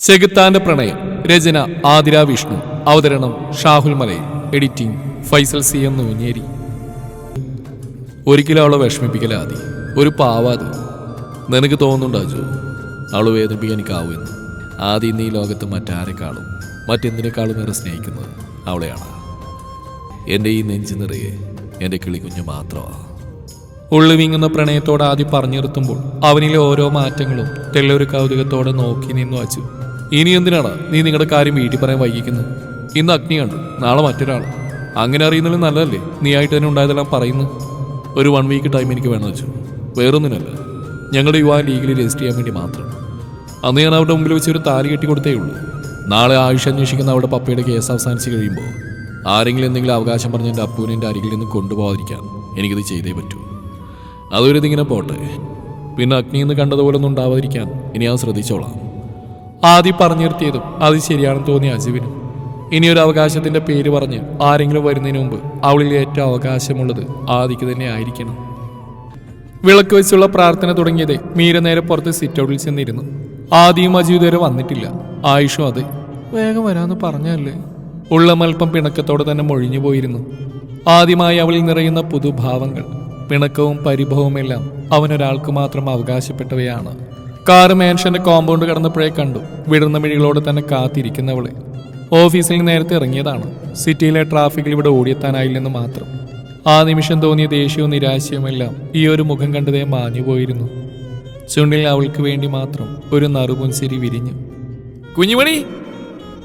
ചെകുത്താന്റെ പ്രണയം. രചന ആതിര വിഷ്ണു. അവതരണം Shahul Malayil editing Faisal C M Noonjeri. ഒരിക്കലും അവളെ വിഷമിപ്പിക്കല ആദി. ഒരു പാവാത് നിനക്ക് തോന്നുന്നുണ്ടോ അജു? അവളെ വേദനിപ്പിക്കാൻ എനിക്കാവുമെന്ന് ആദ്യം ഈ ലോകത്ത് മറ്റാരെക്കാളും മറ്റെന്തിനേക്കാളും ഏറെ സ്നേഹിക്കുന്നത് അവളെയാണ്. എന്റെ ഈ നെഞ്ചു നിറയെ എന്റെ കിളികുഞ്ഞ് മാത്രമാണ് ഉള്ളു വീങ്ങുന്ന പ്രണയത്തോട് ആദ്യം പറഞ്ഞു നിർത്തുമ്പോൾ അവനിലെ ഓരോ മാറ്റങ്ങളും തെല്ലൊരു കൗതുകത്തോടെ നോക്കി നിന്നു വച്ചു ഇനി എന്തിനാണ് നീ നിങ്ങളുടെ കാര്യം വീട്ടിൽ പറയാൻ വൈകിക്കുന്നത്? ഇന്ന് അഗ്നി കണ്ടു. നാളെ മറ്റൊരാൾ. അങ്ങനെ അറിയുന്നതിലും നല്ലതല്ലേ നീ ആയിട്ട് തന്നെ ഉണ്ടായതെല്ലാം പറയുന്നു? ഒരു വൺ വീക്ക് ടൈം എനിക്ക് വേണമെന്ന് വെച്ചു. വേറൊന്നിനല്ല ഞങ്ങളുടെ യുവാ ലീഗിൽ രജിസ്റ്റർ ചെയ്യാൻ വേണ്ടി മാത്രം. അന്ന് ഞാൻ അവരുടെ മുമ്പിൽ വെച്ച് ഒരു താലി കെട്ടി കൊടുത്തേ ഉള്ളൂ. നാളെ ആയുഷ് അന്വേഷിക്കുന്ന അവരുടെ പപ്പയുടെ കേസ് അവസാനിച്ച് കഴിയുമ്പോൾ ആരെങ്കിലും എന്തെങ്കിലും അവകാശം പറഞ്ഞ എന്റെ അപ്പൂനെ എന്റെ അരികിൽ നിന്ന് കൊണ്ടുപോകാതിരിക്കാൻ എനിക്കിത് ചെയ്തേ പറ്റൂ. അതൊരു ഇതിങ്ങനെ പോട്ടെ. പിന്നെ അഗ്നിയിൽ നിന്ന് കണ്ടതുപോലെ ഒന്നും ഉണ്ടാവാതിരിക്കാൻ ഇനി ഞാൻ ശ്രദ്ധിച്ചോളാം. ആദ്യം പറഞ്ഞു നിർത്തിയതും അത് ശരിയാണെന്ന് തോന്നി അജുവിനും. ഇനിയൊരു അവകാശത്തിന്റെ പേര് പറഞ്ഞ് ആരെങ്കിലും വരുന്നതിന് മുമ്പ് അവളിൽ ഏറ്റവും അവകാശമുള്ളത് ആദിക്ക് തന്നെ ആയിരിക്കണം. വിളക്ക് വെച്ചുള്ള പ്രാർത്ഥന തുടങ്ങിയത് മീര നേരെ പുറത്ത് സിറ്റ് ഔട്ടിൽ ചെന്നിരുന്നു. ആദ്യം അജു ഇതുവരെ വന്നിട്ടില്ല. ആയുഷും അത് വേഗം വരാന്ന് പറഞ്ഞല്ലേ ഉള്ള മൽപ്പം പിണക്കത്തോടെ തന്നെ മൊഴിഞ്ഞു പോയിരുന്നു. ആദ്യമായി അവളിൽ നിറയുന്ന പുതുഭാവങ്ങൾ പിണക്കവും പരിഭവവും എല്ലാം അവനൊരാൾക്ക് മാത്രം അവകാശപ്പെട്ടവയാണ്. കാറ് മാൻഷന്റെ കോമ്പൗണ്ട് കടന്നപ്പോഴേ കണ്ടു. വിടർന്ന മിഴികളോട് തന്നെ കാത്തിരിക്കുന്നവളെ. ഓഫീസിൽ നേരത്തെ ഇറങ്ങിയതാണ്. സിറ്റിയിലെ ട്രാഫിക്കിൽ ഇവിടെ ഓടിയെത്താനായില്ലെന്ന് മാത്രം. ആ നിമിഷം തോന്നിയ ദേഷ്യവും നിരാശയുമെല്ലാം ഈ ഒരു മുഖം കണ്ടതേ മാഞ്ഞുപോയിരുന്നു ചുണ്ടിൽ അവൾക്ക് വേണ്ടി മാത്രം ഒരു നറുപുൻസിരി വിരിഞ്ഞു. കുഞ്ഞുമണി!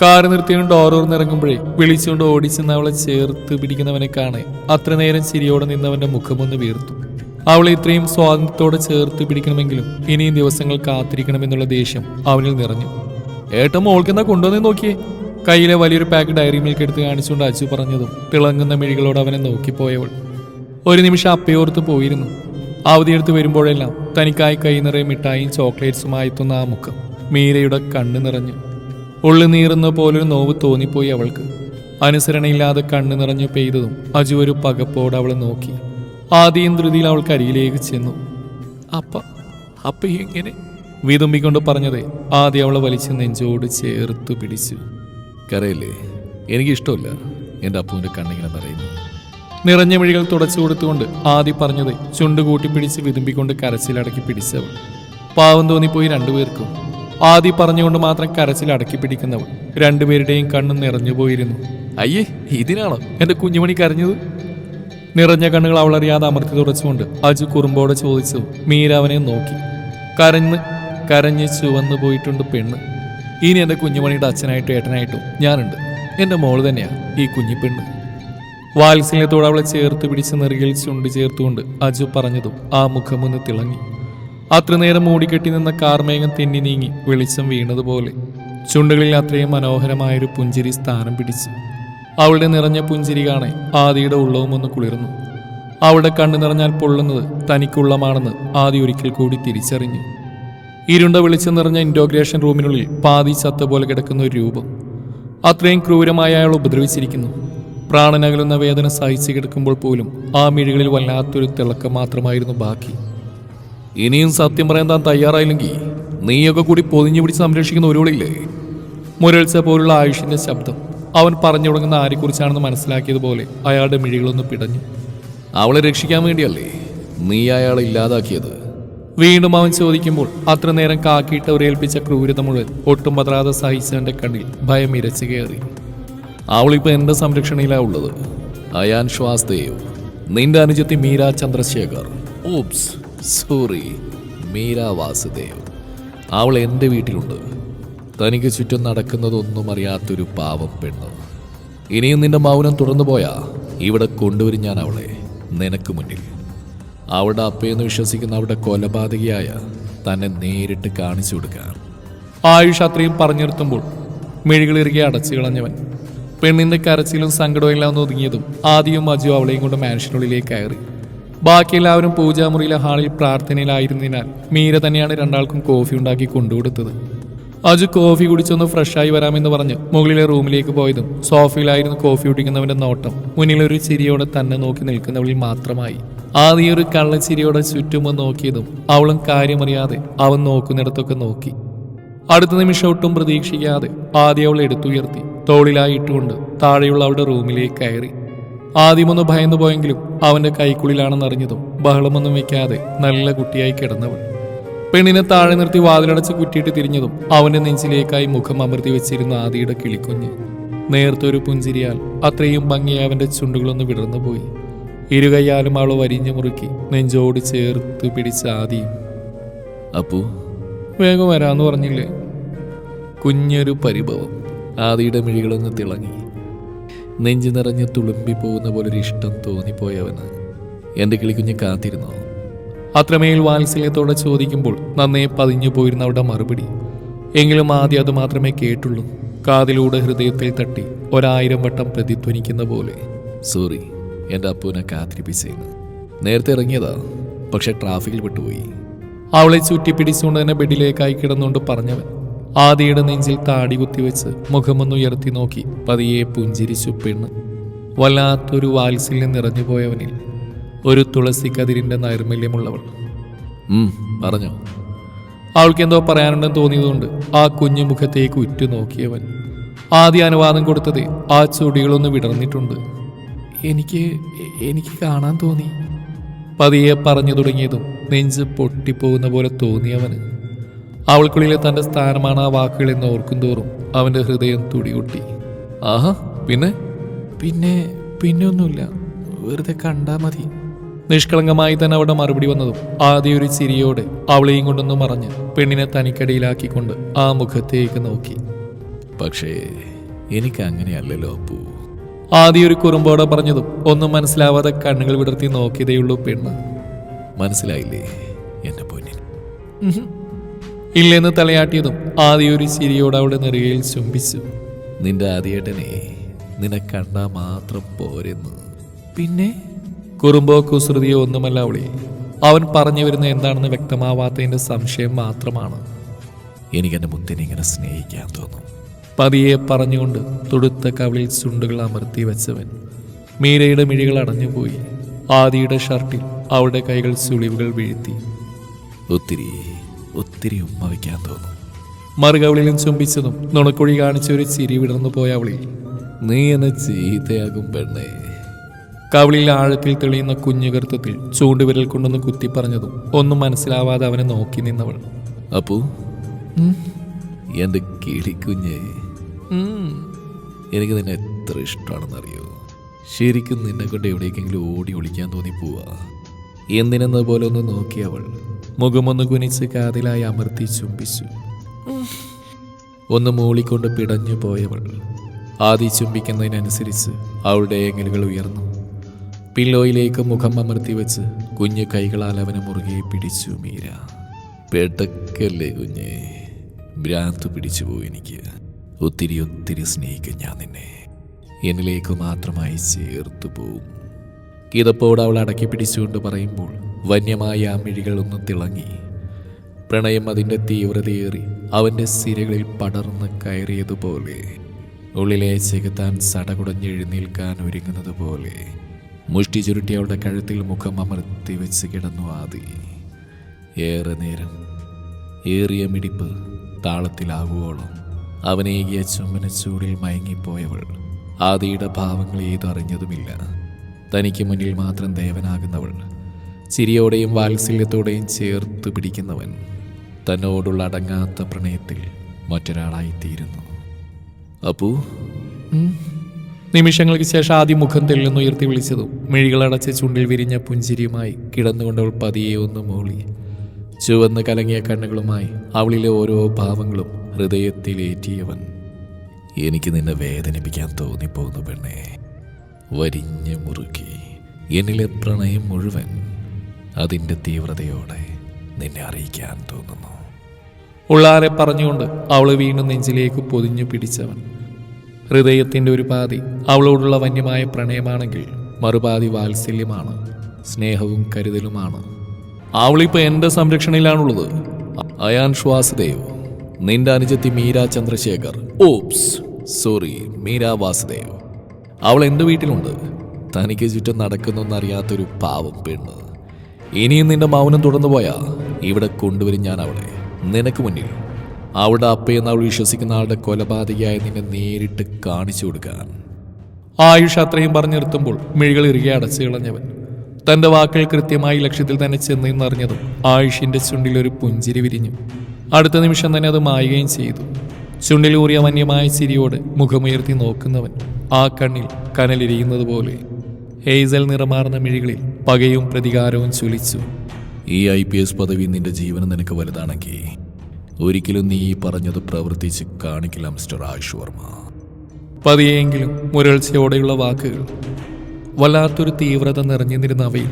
കാറ് നിർത്തിയും ഡോറോർന്നിറങ്ങുമ്പോഴേ വിളിച്ചുകൊണ്ട് ഓടിച്ചെന്ന് അവളെ ചേർത്ത് പിടിക്കുന്നവനെ കാണെ. അത്ര നേരം ചിരിയോടെ നിന്നവന്റെ മുഖമൊന്ന് വീർത്തു. അവളെ ഇത്രയും സ്വാതന്ത്ര്യത്തോടെ ചേർത്ത് പിടിക്കണമെങ്കിലും ഇനിയും ദിവസങ്ങൾ കാത്തിരിക്കണമെന്നുള്ള ദേഷ്യം അവനിൽ നിറഞ്ഞു. ഏട്ടൻ മോൾക്കെന്താ കൊണ്ടുവന്നേ നോക്കിയേ? കയ്യിലെ വലിയൊരു പാക്ക് ഡയറി മിൽക്ക് എടുത്ത് കാണിച്ചുകൊണ്ട് അച്ചു പറഞ്ഞതും തിളങ്ങുന്ന മിഴികളോട് അവനെ നോക്കിപ്പോയവൾ. ഒരു നിമിഷം അപ്പയോർത്ത് പോയിരുന്നു. അവധിയെടുത്ത് വരുമ്പോഴെല്ലാം തനിക്കായി കൈ നിറയെ മിഠായിയും ചോക്ലേറ്റ്സുമായി എത്തുന്ന ആ മുഖം മീരയുടെ കണ്ണ് നിറഞ്ഞു. ഉള്ളു നീറുന്ന പോലൊരു നോവ് തോന്നിപ്പോയി അവൾക്ക്. അനുസരണയില്ലാതെ കണ്ണ് നിറഞ്ഞു പെയ്തതും അജു ഒരു പകപ്പോടെ അവളെ നോക്കി. ആദ്യം ധൃതിയിൽ അവൾക്ക് അരിയിലേക്ക് ചെന്നു. അപ്പ അപ്പ എങ്ങനെ വിതുമ്പിക്കൊണ്ട് പറഞ്ഞതേ. ആദ്യം അവളെ വലിച്ച് നെഞ്ചോട് ചേർത്ത് പിടിച്ചു. കരയില്ലേ? എനിക്കിഷ്ടമില്ല. എന്റെ അപ്പുവിന്റെ കണ്ണിങ്ങനെ നിറയുന്നു. നിറഞ്ഞ മിഴികൾ തുടച്ചു കൊടുത്തുകൊണ്ട് ആദ്യം പറഞ്ഞത്. ചുണ്ട് കൂട്ടിപ്പിടിച്ച് വിതുമ്പിക്കൊണ്ട് കരച്ചിലടക്കി പിടിച്ചവൾ. പാവം തോന്നിപ്പോയി രണ്ടുപേർക്കും. ആദ്യം പറഞ്ഞുകൊണ്ട് മാത്രം കരച്ചിൽ അടക്കി പിടിക്കുന്നവൾ. രണ്ടുപേരുടെയും കണ്ണും നിറഞ്ഞു പോയിരുന്നു അയ്യേ ഇതിനാണോ? എന്റെ കുഞ്ഞുമണി കരഞ്ഞത്? നിറഞ്ഞ കണ്ണുകൾ അവളറിയാതെ അമർത്തി തുടച്ചുകൊണ്ട് അജു കുറുമ്പോടെ ചോദിച്ചു മീര അവനെ നോക്കി. കരഞ്ഞ് കരഞ്ഞ് ചുവന്നു പോയിട്ടുണ്ട് പെണ്ണ്. ഇനി എന്റെ കുഞ്ഞുമണിയുടെ അച്ഛനായിട്ടും ഏട്ടനായിട്ടും ഞാനുണ്ട്. എന്റെ മോൾ തന്നെയാണ് ഈ കുഞ്ഞു പെണ്ണ്. വാത്സല്യത്തോടെ അവളെ ചേർത്ത് പിടിച്ച് നെറുകിൽ ചുണ്ട് ചേർത്തുകൊണ്ട് അജു പറഞ്ഞതും ആ മുഖമൊന്ന് തിളങ്ങി. അത്ര നേരം മൂടിക്കെട്ടി നിന്ന കാർമേഘം തെന്നി നീങ്ങി വെളിച്ചം വീണതുപോലെ ചുണ്ടുകളിൽ അത്രയും മനോഹരമായൊരു പുഞ്ചിരി സ്ഥാനം പിടിച്ചു. അവളുടെ നിറഞ്ഞ പുഞ്ചിരി കാണെ ആദിയുടെ ഉള്ളവും ഒന്ന് കുളിർന്നു. അവളുടെ കണ്ണു നിറഞ്ഞാൽ പൊള്ളുന്നത് തനിക്കുള്ളമാണെന്ന് ആദി ഒരിക്കൽ കൂടി തിരിച്ചറിഞ്ഞു. ഇരുണ്ട വെളിച്ചം നിറഞ്ഞ ഇന്റോഗ്രേഷൻ റൂമിനുള്ളിൽ പാതി ചത്ത പോലെ കിടക്കുന്ന ഒരു രൂപം. അത്രയും ക്രൂരമായി അയാൾ ഉപദ്രവിച്ചിരിക്കുന്നു. പ്രാണനകലുന്ന വേദന സഹിച്ചു കിടക്കുമ്പോൾ പോലും ആ മിഴികളിൽ വല്ലാത്തൊരു തിളക്കം മാത്രമായിരുന്നു ബാക്കി. ഇനിയും സത്യം പറയാൻ താൻ തയ്യാറായില്ലെങ്കിൽ നീയൊക്കെ കൂടി പൊതിഞ്ഞു പിടിച്ച് സംരക്ഷിക്കുന്ന ഒരുവളില്ലേ മുരൾച്ച പോലുള്ള ആയുഷിന്റെ ശബ്ദം. അവൻ പറഞ്ഞു തുടങ്ങുന്ന ആരെക്കുറിച്ചാണെന്ന് മനസ്സിലാക്കിയതുപോലെ അയാളുടെ മിഴികളൊന്ന് പിടഞ്ഞു. അവളെ രക്ഷിക്കാൻ വേണ്ടിയല്ലേ നീ അയാളെ ഇല്ലാതാക്കിയത്? വീണ്ടും അവൻ ചോദിക്കുമ്പോൾ അത്ര നേരം കാക്കിയിട്ട് ഏൽപ്പിച്ച ക്രൂരത മുഴുവൻ ഒട്ടും പതറാതെ സഹിച്ചവന്റെ കണ്ണിൽ ഭയം ഇരച്ചു കയറി. അവളിപ്പോ എന്റെ സംരക്ഷണയിലാ ഉള്ളത്? അയാൻ ശ്വാസ്തേവ് നിന്റെ അനുജത്തി Meera Chandrasekhar. Oops sorry Meera Vasudev. അവൾ എന്റെ വീട്ടിലുണ്ട്. തനിക്ക് ചുറ്റും നടക്കുന്നതൊന്നും അറിയാത്തൊരു പാവം പെണ്ണ്. ഇനിയും നിന്റെ മൗനം തുറന്നു പോയാ ഇവിടെ കൊണ്ടുവരും ഞാൻ അവളെ. നിനക്ക് മുന്നിൽ. അവളുടെ അപ്പയെന്ന് വിശ്വസിക്കുന്ന അവളുടെ കൊലപാതകിയായ തന്നെ നേരിട്ട് കാണിച്ചു കൊടുക്കാൻ. ആയുഷ് അത്രയും പറഞ്ഞു നിർത്തുമ്പോൾ മിഴികളിറുകെ അടച്ചു കളഞ്ഞവൻ. പെണ്ണിന്റെ കരച്ചിലും സങ്കടവും എല്ലാം ഒതുങ്ങിയതും ആദ്യവും അജു അവളെയും കൊണ്ട് മാൻഷനുള്ളിലേക്ക് കയറി. ബാക്കി എല്ലാവരും പൂജാമുറിയിലെ ഹാളിൽ പ്രാർത്ഥനയിലായിരുന്നതിനാൽ മീര തന്നെയാണ് രണ്ടാൾക്കും കോഫി ഉണ്ടാക്കി കൊണ്ടുകൊടുത്തത്. അജു കോഫി കുടിച്ചൊന്ന് ഫ്രഷായി വരാമെന്ന് പറഞ്ഞ് മുകളിലെ റൂമിലേക്ക് പോയതും സോഫയിലായിരുന്നു കോഫി കുടിക്കുന്നവന്റെ നോട്ടം. മുന്നിലൊരു ചിരിയോടെ തന്നെ നോക്കി നിൽക്കുന്നവളിൽ മാത്രമായി. ആദ്യ ഒരു കള്ളച്ചിരിയോടെ ചുറ്റുമൊന്ന് നോക്കിയതും അവളും കാര്യമറിയാതെ അവൻ നോക്കുന്നിടത്തൊക്കെ നോക്കി. അടുത്ത നിമിഷം ഒട്ടും പ്രതീക്ഷിക്കാതെ ആദ്യം അവൾ എടുത്തുയർത്തി. തോളിലായി ഇട്ടുകൊണ്ട് താഴെയുള്ള അവളുടെ റൂമിലേക്ക് കയറി. ആദ്യമൊന്ന് ഭയന്നു പോയെങ്കിലും അവന്റെ കൈക്കുള്ളിലാണെന്നറിഞ്ഞതും ബഹളമൊന്നും വയ്ക്കാതെ നല്ല കുട്ടിയായി കിടന്നവൾ. പെണ്ണിനെ താഴെ നിർത്തി വാതിലടച്ച് കുറ്റിയിട്ട് തിരിഞ്ഞതും അവന്റെ നെഞ്ചിലേക്കായി മുഖം അമർത്തി വെച്ചിരുന്ന ആദിയുടെ കിളിക്കുഞ്ഞ്. നേർത്തൊരു പുഞ്ചിരിയാൽ അത്രയും ഭംഗി അവന്റെ ചുണ്ടുകളൊന്ന് വിടർന്നു പോയി. ഇരുകയ്യാലും അവൾ വരിഞ്ഞു മുറുക്കി നെഞ്ചോട് ചേർത്ത് പിടിച്ച ആദിയും. അപ്പോ? വേഗം വരാന്ന് പറഞ്ഞില്ലേ? കുഞ്ഞൊരു പരിഭവം. ആദിയുടെ മിഴികളൊന്ന് തിളങ്ങി. നെഞ്ചു നിറഞ്ഞ് തുളുമ്പി പോകുന്ന പോലൊരു ഇഷ്ടം തോന്നിപ്പോയവന് എന്റെ കിളിക്കുഞ്ഞ് കാത്തിരുന്നോ? അത്രമേൽ വാത്സല്യത്തോടെ ചോദിക്കുമ്പോൾ നന്നേ പതിഞ്ഞു പോയിരുന്ന അവിടെ മറുപടി. എങ്കിലും ആദ്യം അത് മാത്രമേ കേട്ടുള്ളൂ. കാതിലൂടെ ഹൃദയത്തിൽ തട്ടി ഒരായിരം വട്ടം പ്രതിധ്വനിക്കുന്ന പോലെ. സോറി എന്റെ അപ്പുവിനെ കാത്തിരിപ്പിച്ചേന്ന്. നേരത്തെ ഇറങ്ങിയതാ പക്ഷെ ട്രാഫിക്കിൽ വിട്ടുപോയി അവളെ ചുറ്റിപ്പിടിച്ചുകൊണ്ട് തന്നെ ബെഡിലേക്കായി കിടന്നുകൊണ്ട് പറഞ്ഞവൻ ആദിയുടെ നെഞ്ചിൽ താടി കുത്തിവെച്ച് മുഖമൊന്ന് ഉയർത്തി നോക്കി പതിയെ പുഞ്ചിരിച്ചു പെണ്ണ്. വല്ലാത്തൊരു വാത്സല്യം നിറഞ്ഞു പോയവനിൽ ഒരു തുളസി കതിരിന്റെ നൈർമല്യമുള്ളവൾ. പറഞ്ഞു. അവൾക്ക് എന്തോ പറയാനുണ്ടെന്ന് തോന്നിയതുകൊണ്ട് ആ കുഞ്ഞു മുഖത്തേക്ക് ഉറ്റു നോക്കിയവൻ ആദ്യ അനുവാദം കൊടുത്തത് ആ ചുടികളൊന്ന് വിടർന്നിട്ടുണ്ട്. എനിക്ക് എനിക്ക് കാണാൻ തോന്നി. പതിയെ പറഞ്ഞു തുടങ്ങിയതും നെഞ്ച് പൊട്ടിപ്പോകുന്ന പോലെ തോന്നിയവന്. അവൾക്കുള്ളിലെ തന്റെ സ്ഥാനമാണ് ആ വാക്കുകൾ എന്ന് ഓർക്കും തോറും അവന്റെ ഹൃദയം തുടികൊട്ടി. ആഹാ പിന്നെ? പിന്നെ പിന്നെ ഒന്നുമില്ല വെറുതെ കണ്ടാൽ മതി. നിഷ്കളങ്കമായി തന്നെ അവിടെ മറുപടി വന്നതും ആദ്യ ഒരു ചിരിയോടെ അവളെയും കൊണ്ടൊന്ന് മറഞ്ഞ് പെണ്ണിനെ തനിക്കടിയിലാക്കിക്കൊണ്ട് ആ മുഖത്തേക്ക് നോക്കി. പക്ഷേ എനിക്ക് അങ്ങനെയല്ലല്ലോ അപ്പു. ആദ്യ ഒരു കുറുമ്പോടെ പറഞ്ഞതും ഒന്നും മനസ്സിലാവാതെ കണ്ണുകൾ വിടർത്തി നോക്കിയതേയുള്ളൂ പെണ്ണ്. മനസ്സിലായില്ലേ എന്റെ പൊന്നിന്? ഇല്ലെന്ന് തലയാട്ടിയതും ആദ്യ ഒരു ചിരിയോട് അവളുടെ നെറുകയിൽ ചുംബിച്ചു. നിന്റെ ആദ്യേട്ടനെ നിന്നെ കണ്ടാ മാത്രം പോരെന്ന്. പിന്നെ? കുറുമ്പോ കുസൃതിയോ ഒന്നുമല്ല അവളി. അവൻ പറഞ്ഞു വരുന്ന എന്താണെന്ന് വ്യക്തമാവാത്തതിന്റെ സംശയം മാത്രമാണ്. എനിക്ക് എന്റെ മുത്തിനെ ഇങ്ങനെ സ്നേഹിക്കാൻ തോന്നും. പതിയെ പറഞ്ഞുകൊണ്ട് തുടുത്ത കവിളിൽ ചുണ്ടുകൾ അമർത്തി വെച്ചവൻ മീരയുടെ മിഴികൾ അടഞ്ഞുപോയി. ആദിയുടെ ഷർട്ടിൽ അവളുടെ കൈകൾ സുളിവുകൾ വീഴ്ത്തി. ഒത്തിരി ഒത്തിരി ഉമ്മ വയ്ക്കാൻ തോന്നും. മറുകവിളിലും ചുംബിച്ചതും നുണക്കുഴി കാണിച്ച ഒരു ചിരി വിടർന്നു പോയ അവളിൽ നീ എന്നെ ചീത്തയാകും പെണ്ണേ. കവിളിൽ ആഴത്തിൽ തെളിയുന്ന കുഞ്ഞുകർത്തത്തിൽ ചൂണ്ടുവിരൽ കൊണ്ടൊന്ന് കുത്തി പറഞ്ഞതും ഒന്നും മനസ്സിലാവാതെ അവനെ നോക്കി നിന്നവൾ. അപ്പു എന്റെ കിളിക്കുഞ്ഞ് എനിക്ക് നിന്നെ എത്ര ഇഷ്ടമാണെന്നറിയോ ശരിക്കും നിന്നെ കൊണ്ട് എവിടേക്കെങ്കിലും ഓടി ഒളിക്കാൻ തോന്നി പോവാ. എന്തിനെന്ന പോലെ ഒന്ന് നോക്കി അവൾ. മുഖമൊന്ന് കുനിച്ച് കാതിലായി അമർത്തി ചുംബിച്ചു. ഒന്ന് മൂളിക്കൊണ്ട് പിടഞ്ഞു പോയവൾ. ആദി ചുംബിക്കുന്നതിനനുസരിച്ച് അവളുടെ ഏങ്ങലുകൾ ഉയർന്നു. പില്ലോയിലേക്ക് മുഖം അമർത്തി വെച്ച് കുഞ്ഞു കൈകളാൽ അവനെ മുറുകെ പിടിച്ചു മീര. പെട്ടക്കല്ലേ കുഞ്ഞെ. ഭ്രാന്ത് പിടിച്ചു പോയി എനിക്ക്. ഒത്തിരി ഒത്തിരി സ്നേഹിക്കും ഞാൻ നിന്നെ. എന്നിലേക്ക് മാത്രമായി ചേർത്തു പോവും. കിതപ്പോട് അവൾ അടക്കി പിടിച്ചുകൊണ്ട് പറയുമ്പോൾ വന്യമായ ആ മിഴികൾ ഒന്ന് തിളങ്ങി. പ്രണയം അതിന്റെ തീവ്രതയേറി അവന്റെ സിരകളിൽ പടർന്ന് കയറിയതുപോലെ. ഉള്ളിലെ ചെകുത്താൻ സടകുടഞ്ഞെഴുന്നേൽക്കാൻ ഒരുങ്ങുന്നത് പോലെ മുഷ്ടി ചുരുട്ടി അവളുടെ കഴുത്തിൽ മുഖം അമർത്തി വെച്ച് കിടന്നു ആദി. ഏറെ നേരം ഏറിയ മിടിപ്പ് താളത്തിലാകുവോളം അവനേകിയ ചുമന ചൂടിൽ മയങ്ങിപ്പോയവൾ ആദിയുടെ ഭാവങ്ങൾ ഏതറിഞ്ഞതുമില്ല. തനിക്ക് മുന്നിൽ മാത്രം ദേവനാകുന്നവൾ ചിരിയോടെയും വാത്സല്യത്തോടെയും ചേർത്ത് പിടിക്കുന്നവൻ തന്നോടുള്ള അടങ്ങാത്ത പ്രണയത്തിൽ മറ്റൊരാളായിത്തീരുന്നു. അപ്പു നിമിഷങ്ങൾക്ക് ശേഷം ആദ്യം മുഖം തെല്ലെന്നുയർത്തി വിളിച്ചതും മിഴികളടച്ച് ചുണ്ടിൽ വിരിഞ്ഞ പുഞ്ചിരിയുമായി കിടന്നുകൊണ്ടവൾ പതിയെ ഒന്ന് മൂളി. ചുവന്ന് കലങ്ങിയ കണ്ണുകളുമായി അവളിലെ ഓരോ ഭാവങ്ങളും ഹൃദയത്തിലേറ്റിയവൻ എനിക്ക് നിന്നെ വേദനിപ്പിക്കാൻ തോന്നിപ്പോകുന്നു പെണ്ണേ. വരിഞ്ഞ് മുറുക്കി എന്നിലെ പ്രണയം മുഴുവൻ അതിന്റെ തീവ്രതയോടെ നിന്നെ അറിയിക്കാൻ തോന്നുന്നു. ഉള്ളാരെ പറഞ്ഞുകൊണ്ട് അവൾ വീണ്ടും നെഞ്ചിലേക്ക് പൊതിഞ്ഞു പിടിച്ചവൻ ഹൃദയത്തിന്റെ ഒരു പാതി അവളോടുള്ള വന്യമായ പ്രണയമാണെങ്കിൽ മറുപാതി വാത്സല്യമാണ് സ്നേഹവും കരുതലുമാണ്. അവളിപ്പോൾ എന്റെ സംരക്ഷണയിലാണുള്ളത്. അയാൻ ശ്വാസദേവ് നിന്റെ അനുജത്തി Meera Chandrasekhar. Oops sorry Meera Vasudev. അവൾ എന്റെ വീട്ടിലുണ്ട്. തനിക്ക് ചുറ്റും നടക്കുന്നൊന്നറിയാത്തൊരു പാവം പെണ്ണ്. ഇനിയും നിന്റെ മൗനം തുടർന്നു പോയാൽ ഇവിടെ കൊണ്ടുവരും ഞാൻ അവളെ. നിനക്ക് മുന്നിൽ അവളുടെ അപ്പയെന്ന് അവൾ വിശ്വസിക്കുന്ന ആളുടെ കൊലപാതകയായ നിന്നെ നേരിട്ട് കാണിച്ചു കൊടുക്കാൻ. ആയുഷ് അത്രയും പറഞ്ഞു നിർത്തുമ്പോൾ മിഴികൾ ഇറുകെ അടച്ചു കളഞ്ഞവൻ. തന്റെ വാക്കുകൾ കൃത്യമായി ലക്ഷ്യത്തിൽ തന്നെ ചെന്നെന്നറിഞ്ഞതും ആയുഷിന്റെ ചുണ്ടിൽ ഒരു പുഞ്ചിരി വിരിഞ്ഞു. അടുത്ത നിമിഷം തന്നെ അത് മായുകയും ചെയ്തു. ചുണ്ടിലൂറിയ വന്യമായ ചിരിയോട് മുഖമുയർത്തി നോക്കുന്നവൻ ആ കണ്ണിൽ കനലിരിയുന്നത് പോലെ. ഹേസൽ നിറമാർന്ന മിഴികളിൽ പകയും പ്രതികാരവും ചുലിച്ചു ഈ ഐ പി എസ് പദവി നിന്റെ ജീവനം നിനക്ക് വലുതാണെങ്കിൽ ഒരിക്കലും നീ പറഞ്ഞത് പ്രവർത്തിച്ച് കാണിക്കില്ല മിസ്റ്റർ ആയുഷ് വർമ്മ. പതിയെങ്കിലും മുരൾച്ചയോടെയുള്ള വാക്കുകൾ വല്ലാത്തൊരു തീവ്രത നിറഞ്ഞു അവയിൽ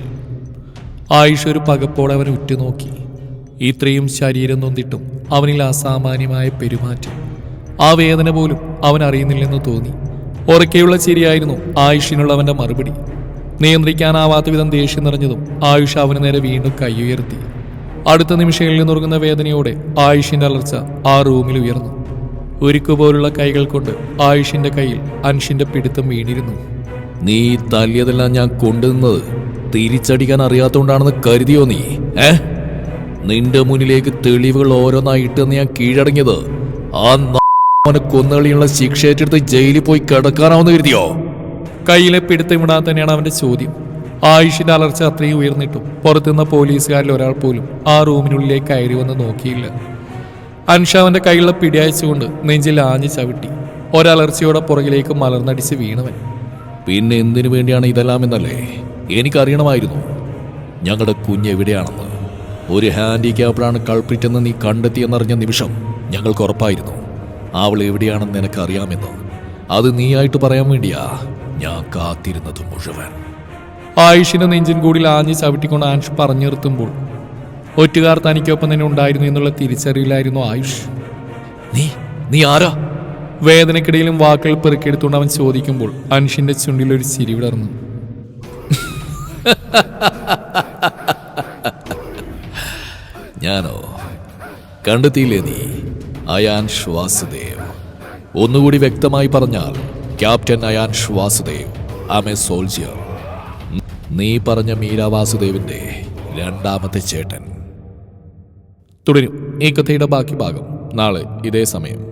ആയുഷ് ഒരു പകപ്പോടെ അവൻ ഉറ്റുനോക്കി. ഇത്രയും ശരീരം നൊന്തിട്ടും അവനിൽ അസാമാന്യമായ പെരുമാറ്റം ആ വേദന പോലും അവൻ അറിയുന്നില്ലെന്ന് തോന്നി. ഉറക്കെയുള്ള ചിരിയായിരുന്നു ആയുഷിനുള്ള അവന്റെ മറുപടി. നിയന്ത്രിക്കാനാവാത്ത വിധം ദേഷ്യം നിറഞ്ഞതും ആയുഷ് അവന് നേരെ വീണ്ടും കൈയുയർത്തി. അടുത്ത നിമിഷങ്ങളിൽ നിന്നുറങ്ങുന്ന വേദനയോടെ ആയുഷിന്റെ അലർച്ച ആ റൂമിൽ ഉയർന്നു. ഒരുക്കു പോലുള്ള കൈകൾ കൊണ്ട് ആയുഷിന്റെ കയ്യിൽ അൻഷിന്റെ പിടുത്തം വീണിരുന്നു. നീ തല്ലിയതെല്ലാം ഞാൻ കൊണ്ടുവന്നത് തിരിച്ചടിക്കാൻ അറിയാത്തോണ്ടാണെന്ന് കരുതിയോ നീ? ഏ? നിന്റെ മുന്നിലേക്ക് തെളിവുകൾ ഓരോന്നായി ഇട്ടെന്ന് ഞാൻ കീഴടങ്ങിയത് ആ അവനെ കൊന്നുകളിയുള്ള ശിക്ഷ ഏറ്റെടുത്ത് ജയിലിൽ പോയി കിടക്കാനാവുന്ന കരുതിയോ? കയ്യിലെ പിടുത്തം ഇടാൻ തന്നെയാണ് അവന്റെ ചോദ്യം. ആയുഷിന്റെ അലർച്ച അത്രയും ഉയർന്നിട്ടും പുറത്തുനിന്ന പോലീസുകാരിൽ ഒരാൾ പോലും ആ റൂമിനുള്ളിലേക്ക് കയറി വന്ന് നോക്കിയില്ല. അൻഷാവിന്റെ കൈയുള്ള പിടിയച്ചുകൊണ്ട് നെഞ്ചിൽ ആഞ്ഞു ചവിട്ടി. ഒരലർച്ചയോടെ പുറകിലേക്ക് മലർന്നടിച്ച് വീണവൻ. പിന്നെ എന്തിനു വേണ്ടിയാണ് ഇതെല്ലാം എന്നല്ലേ? എനിക്കറിയണമായിരുന്നു. ഞങ്ങളുടെ കുഞ്ഞ് എവിടെയാണെന്ന്. ഒരു ഹാൻഡിക്യാപ്പിളാണ് കൾപ്പിറ്റെന്ന് നീ കണ്ടെത്തിയെന്നറിഞ്ഞ നിമിഷം ഞങ്ങൾക്ക് ഉറപ്പായിരുന്നു. അവൾ എവിടെയാണെന്ന് നിനക്കറിയാമെന്ന്. അത് നീയായിട്ട് പറയാൻ വേണ്ടിയാ ഞാൻ കാത്തിരുന്നത് മുഴുവൻ. ആയുഷിന്റെ നെഞ്ചിൻ കൂടി ആഞ്ഞു ചവിട്ടിക്കൊണ്ട് ആൻഷ് പറഞ്ഞു നിർത്തുമ്പോൾ ഒറ്റുകാർ തനിക്കൊപ്പം തന്നെ ഉണ്ടായിരുന്നു എന്നുള്ള തിരിച്ചറിയില്ലായിരുന്നു ആയുഷ്. നീ നീ ആരാ? വേദനക്കിടയിലും വാക്കുകൾ പെറുക്കിയെടുത്തുകൊണ്ട് അവൻ ചോദിക്കുമ്പോൾ അൻഷിന്റെ ചുണ്ടിൽ ഒരു ചിരി വിടർന്നു. ഞാനോ? കണ്ടെത്തിയില്ലേ നീ? അയാൻ ശ്വാസുദേവ് ഒന്നുകൂടി വ്യക്തമായി പറഞ്ഞാൽ captain Ayaan Vasudev am a soldier. നീ പറഞ്ഞ മീര വാസുദേവിന്റെ രണ്ടാമത്തെ ചേട്ടൻ. തുടരും. ഈ കഥയുടെ ബാക്കി ഭാഗം നാളെ ഇതേ സമയം.